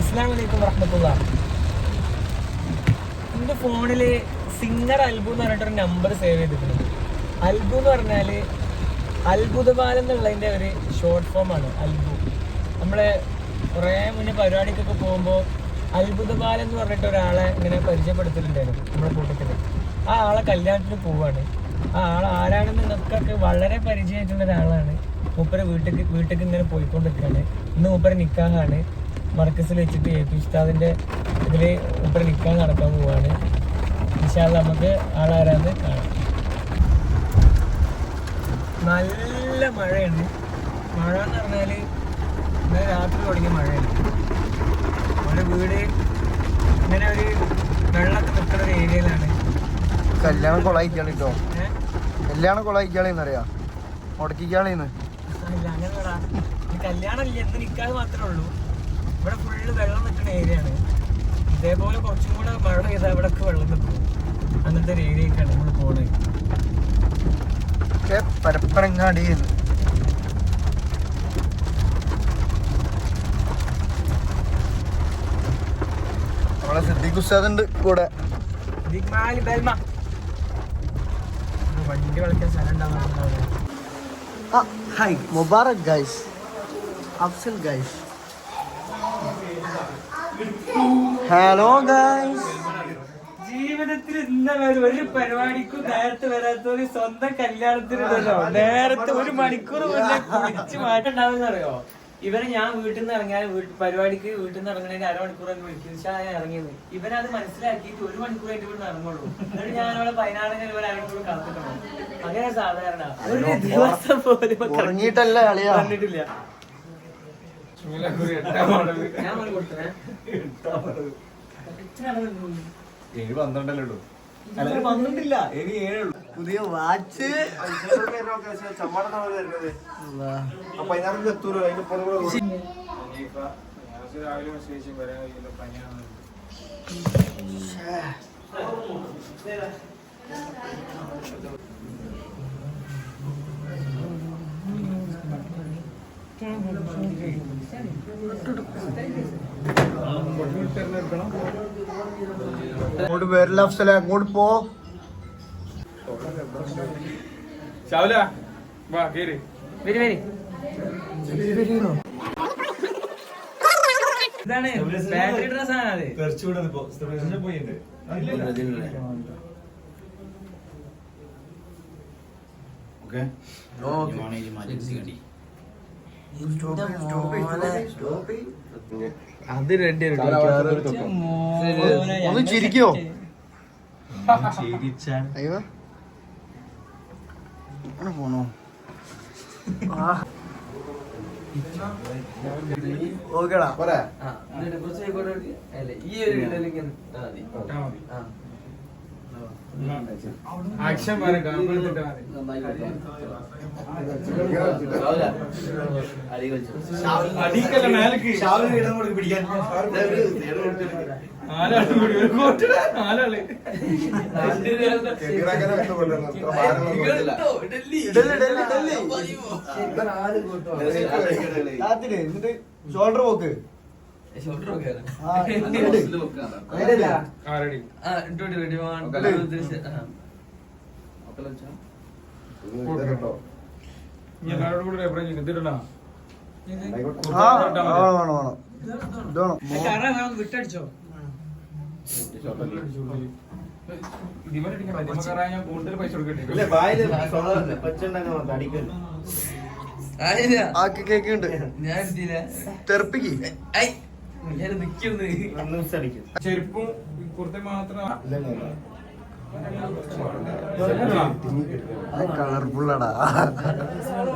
അസ്സാം വലൈക്കും വറഹമത്തുള്ള. എന്റെ ഫോണിൽ സിംഗർ അൽബു എന്ന് പറഞ്ഞിട്ടൊരു നമ്പർ സേവ് ചെയ്തിട്ടുണ്ട്. അൽബു എന്ന് പറഞ്ഞാൽ അത്ഭുതപാലം എന്നുള്ളതിന്റെ ഒരു ഷോർട്ട് ഫോമാണ് അൽബു. നമ്മൾ കുറേ മുന്നേ പരിപാടിക്കൊക്കെ പോകുമ്പോൾ അത്ഭുതപാലം എന്ന് പറഞ്ഞിട്ട് ഒരാളെ ഇങ്ങനെ പരിചയപ്പെടുത്തിയിട്ടുണ്ടായിരുന്നു നമ്മുടെ കൂട്ടത്തിൽ ആ ആളെ കല്യാണത്തിന് പോവാണ്. ആ ആൾ ആരാണെന്ന് നിങ്ങൾക്കൊക്കെ വളരെ പരിചയമായിട്ടുള്ള ഒരാളാണ്. മൂപ്പര് വീട്ടിൽ വീട്ടിൽ ഇങ്ങനെ പോയിക്കൊണ്ടിരിക്കുകയാണ് ഇന്ന് മൂപ്പര് നിക്കാഹാണ്. മർക്കസിൽ വെച്ചിട്ട് എ പി ഉസ്താദിന്റെ ഇതിൽ ഇവിടെ നിൽക്കാൻ നടക്കാൻ പോവുകയാണ് വിശാൽ നമുക്ക് ആളാരാന്ന് കാണാം. നല്ല മഴയാണ്. മഴ എന്ന് പറഞ്ഞാൽ ഇന്നലെ രാത്രി തുടങ്ങിയ മഴയാണ്. നമ്മുടെ വീട് ഇങ്ങനെ ഒരു വെള്ളമൊക്കെ നിൽക്കുന്ന ഒരു ഏരിയയിലാണ്. കല്യാണം കൊളായിക്കാളി കേട്ടോ. കല്യാണം കൊളായിക്കാളിന്ന് അറിയാം മുടക്കിക്കാളിന്ന് കല്യാണം ഇല്ല എന്ത് നിൽക്കാതെ മാത്രമേ ഉള്ളൂ. ഇവിടെ ഫുള്ള് വെള്ളം നിൽക്കുന്ന ഏരിയയാണ് ഇതേപോലെ കുറച്ചും കൂടെ മഴ പെയ്താൽ ഇവിടെ ഒക്കെ വെള്ളം നിൽക്കും അങ്ങനത്തെ ഒരു ഏരിയക്കാണ് നമ്മൾ പോണത് പരപ്പനങ്ങാടി നമ്മളെ സിദ്ദീഖ് ഉസ്താദ് ഉണ്ട് കൂടെ. ദിഗ്മാലി ബൽമ. ഒരു വണ്ടി കളിക്കാൻ സ്ഥലം ഉണ്ടാവുന്ന hi Mubarak guys Afsal guys hello guys ജീവിതത്തിൽ ഇന്നലെ ഒരു പരിപാടിക്കും നേരത്തെ വരാത്തൊരു സ്വന്തം കല്യാണത്തിനുണ്ടല്ലോ നേരത്തെ ഒരു മണിക്കൂർ മുന്നേ കുളിച്ച് മാറ്റുണ്ടാവുന്ന അറിയോ? ഇവരെ ഞാൻ വീട്ടിൽ നിന്ന് ഇറങ്ങിയാൽ പരിപാടിക്ക് വീട്ടിൽ നിന്ന് ഇറങ്ങണതിന് അരമണിക്കൂർ എന്ന് വിളിക്കും. പക്ഷേ ഞാൻ ഇറങ്ങിയത്. ഇവരത് മനസ്സിലാക്കിയിട്ട് ഒരു മണിക്കൂർ ഇവിടെ ഇറങ്ങുള്ളൂ. എന്നിട്ട് ഞാൻ അവിടെ പതിനാറിന് ഒരു അരമണിക്കൂർ കാത്തിട്ടുള്ളൂ അങ്ങനെ സാധാരണ. ഒരു ദിവസം പോലും കണ്ടിട്ടില്ല. ഏഴ് പന്ത്രണ്ടല്ലേ ഉള്ളൂ. അല്ല പന്ത്രണ്ടില്ല ഇനി ഏഴുള്ളൂ പുതിയ വാച്ച്. പതിനാറിന് എത്തൂലോ അതിന്റെ പുറകെ അങ്ങോട്ട് വരില്ല അങ്ങോട്ട് പോ വാ കേറി ഇതാണ് പോയിണ്ട് ഓക്കെ അത് റെഡി ഒന്ന് ചിരിക്കോ? പോണോ? ഓക്കേടാ. പോരാ. ഈ ഒരു ആക്ഷൻ അടിക്കല്ല മേലക്ക് പിടിക്കാൻ നാലാൾ കൂടി ഒരു കോട്ടിട നാലാൾ എന്നിട്ട് ഷോൾഡർ പോക്ക്. വിട്ടടിച്ചോ? ഞാൻ ആക്കി കേക്കുണ്ട് തെറുപ്പിക്ക് ചെരുപ്പും കുർത്ത മാത്രം അത് കളർഫുള്ളടാ.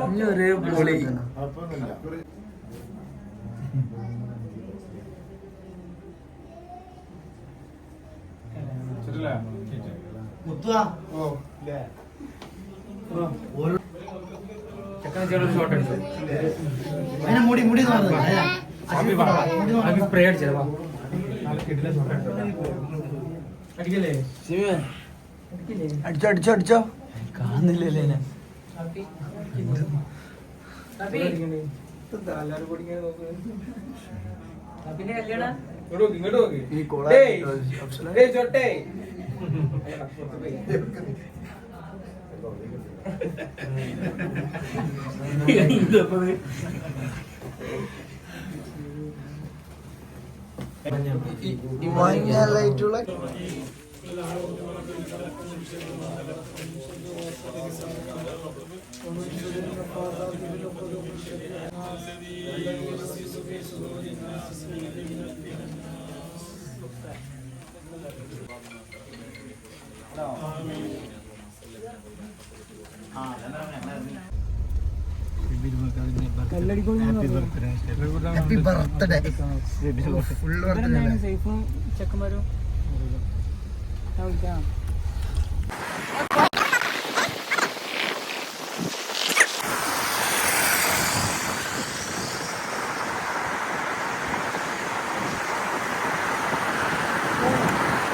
ഇനി ഒരേ പൊളി ചെക്കൻ ചെറിയൊരു ഷോട്ട് മുടി മുടി അഭി നല്ല കിടില ഷോട്ട് അടിക്കല്ലേ? അടിച്ചോ അടിച്ചോ അടിച്ചോ. കാണുന്നില്ലല്ലേ ഇങ്ങോട്ട് നോക്ക്, ഇങ്ങോട്ട് ഹാപ്പി ബർത്ത്ഡേ ഫുൾ ബർത്ത്ഡേ ചെക്കന്മാരും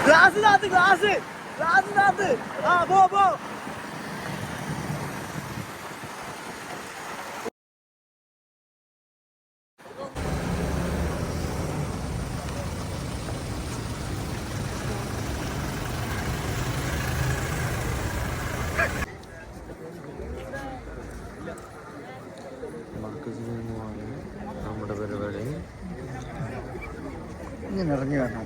ഗ്ലാസിനകത്ത് ഗ്ലാസ് ഗ്ലാസിനകത്ത് ആ പോ പോ നമ്മുടെ പരിപാടി ഇങ്ങനെ ഇറങ്ങി വരണം.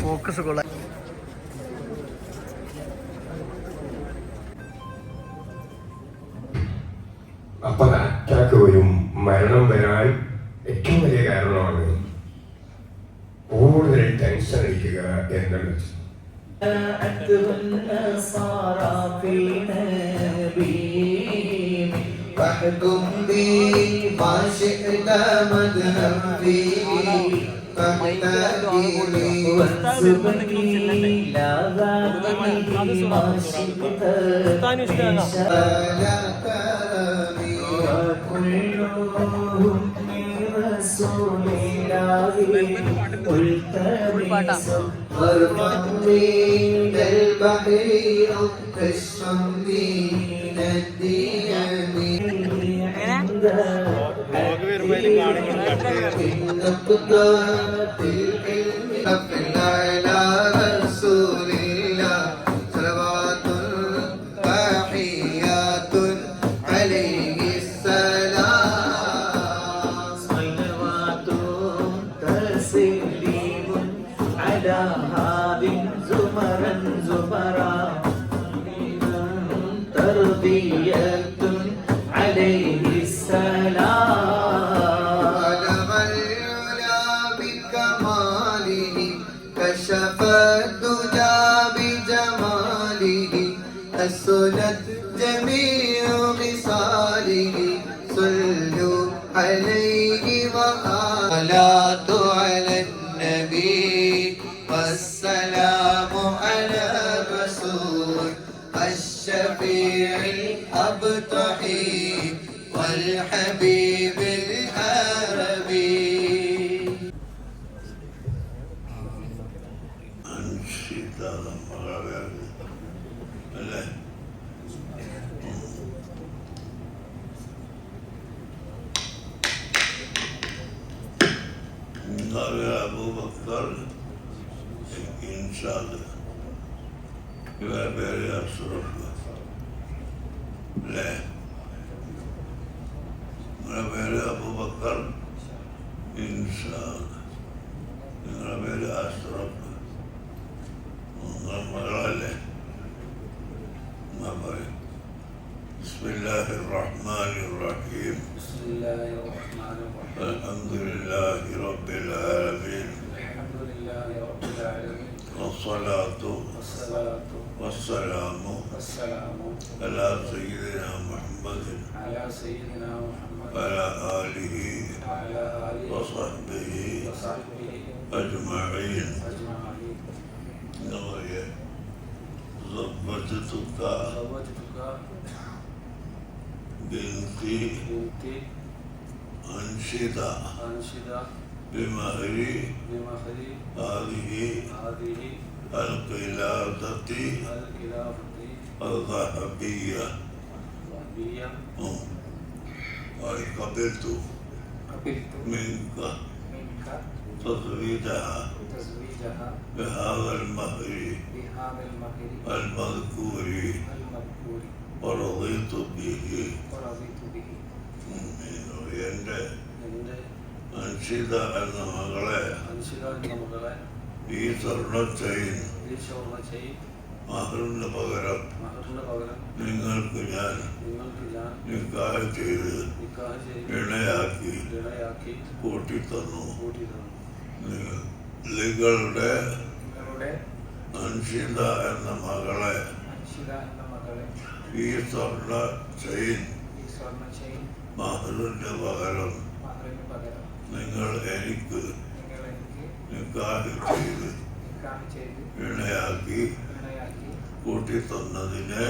ഫോക്കസ് കൊള്ളാം അപ്പൊ അറ്റാക്ക് വരും മരണം വരാൻ ഏറ്റവും വലിയ കാരണമാണ് കൂടുതൽ ടെൻഷൻ അടിക്കുക എന്നുള്ളത്. فاحكم بي ما شئت مذهب فيه فاحتاجني وانسبني لا ذاتي ما شئت لا كلامي وكلهم من رسول الله التمس غرفا من البحر أو كشفا من الديم വരുമ്പോൾ കാണുമ്പോൾ كشف الدجى بجماله حسنت جميع خصاله. صلوا عليه وآلات على النبي. والسلام على الرسول الشفيع الأبطحي والحبيب. يبقى بيع الصرف لا ربي لا أبو بكر إنسان ربي لا أشرف انظر عليه ما بريد بسم الله الرحمن الرحيم. بسم الله الرحمن الرحيم الحمد لله رب العالمين الحمد لله رب العالمين. والصلاة والسلام على سيدنا محمد على سيدنا محمد وعلى آله وعلى آله وصحبه وصحبه أجمعين. أجمعين. ضبطتك زوجتك بنتي بنتي أنشدة أنشدة بمهر بمهر هذه هذه القلادة الخلافة الذهبية الوهابية وقبلت قبلت منك منك تزويدها تزويجها بهذا المهر بهذا المهر المذكور المذكور ورضيت به ورضيت به എൻ്റെ എൻ്റെ അൻഷിത എന്ന മകളെ ഈ ചെയിൻ ഈ ഷോർണ ചെയ് മഹറിന് പകരം മഹറിന് പകരം നിങ്ങൾക്ക് ഞാൻ നിങ്ങൾക്ക് ഞാൻ നിക്കാഹ് ചെയ്ത് നിക്കാഹ് ചെയ്ത് ഇണയാക്കി ഇണയാക്കി കൂട്ടിത്തന്നു. കൂട്ടി നിങ്ങളുടെ അൻഷിത എന്ന മകളെ ഈ സ്വർണ ചെയിൻ ചെയിൻ മഹറിന് പകരം നിങ്ങൾ എനിക്ക് നിങ്ങൾ എനിക്ക് നിക്കാഹ് ചെയ്ത് നിക്കാഹ് ചെയ്ത് ഇണയാക്കി ഇണയാക്കി കൂട്ടിത്തന്നതിനെ കൂട്ടി തന്നതിന്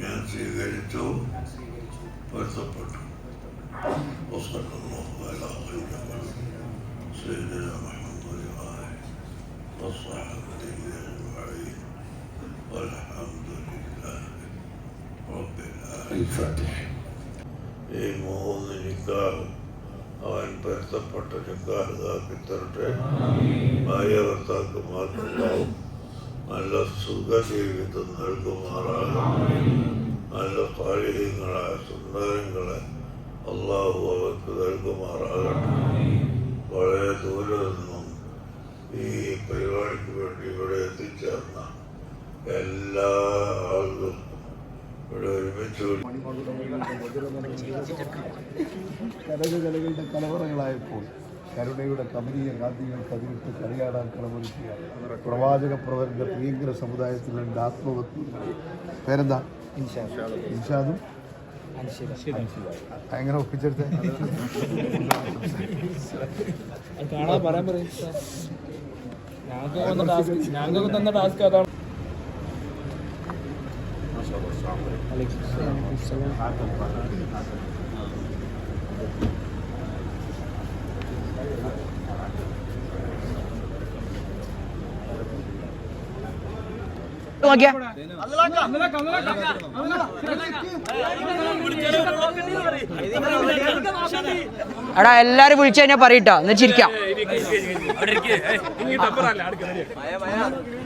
ഞാൻ സ്വീകരിച്ചു ഞാൻ സ്വീകരിച്ചു പൊരുത്തപ്പെട്ടു പൊരുത്തപ്പെട്ടു وصلى الله على خير خلق سيدنا محمد وآله وصحبه أجمعين والحمد لله رب العالمين الفاتح ഈ മൂന്ന് നിക്കാഹ് അവൻ പൊരുത്തപ്പെട്ട നിക്കാഹ് ആക്കി തരട്ടെ ഭാര്യ ഭർത്താക്കന്മാർക്കുണ്ടാവും നല്ല സുഖജീവിതം നൽകുമാറാകും നല്ല പാലിഹ്യങ്ങളായ സുന്ദരങ്ങളെ അള്ളാഹു അവർക്ക് നൽകുമാറാകട്ടെ. വളരെ ദൂരെ നിന്നും ഈ പരിപാടിക്ക് വേണ്ടി ഇവിടെ എത്തിച്ചേർന്ന എല്ലാ ആളുകളും ഇവിടെ ഒരുമിച്ച് കലവറകളായപ്പോൾ കരുണയുടെ കമനീയ ഗാന്ധികൾ പതിവിട്ട് കളിയാടാൻ കളമൊരുക്കുക പ്രവാചക പ്രവരന്റെ പ്രിയങ്കര സമുദായത്തിൽ രണ്ട് ആത്മവത്വം പേരെന്താ ഇൻഷാദും? എങ്ങനെ ഒപ്പിച്ചെടുത്ത്? ഞങ്ങൾക്ക് തന്ന ടാസ്ക് അതാണ് എടാ എല്ലാരും വിളിച്ചു കഴിഞ്ഞാൽ പറയട്ടോ എന്ന് ചിരിക്കാം. ഇങ്ങോട്ട്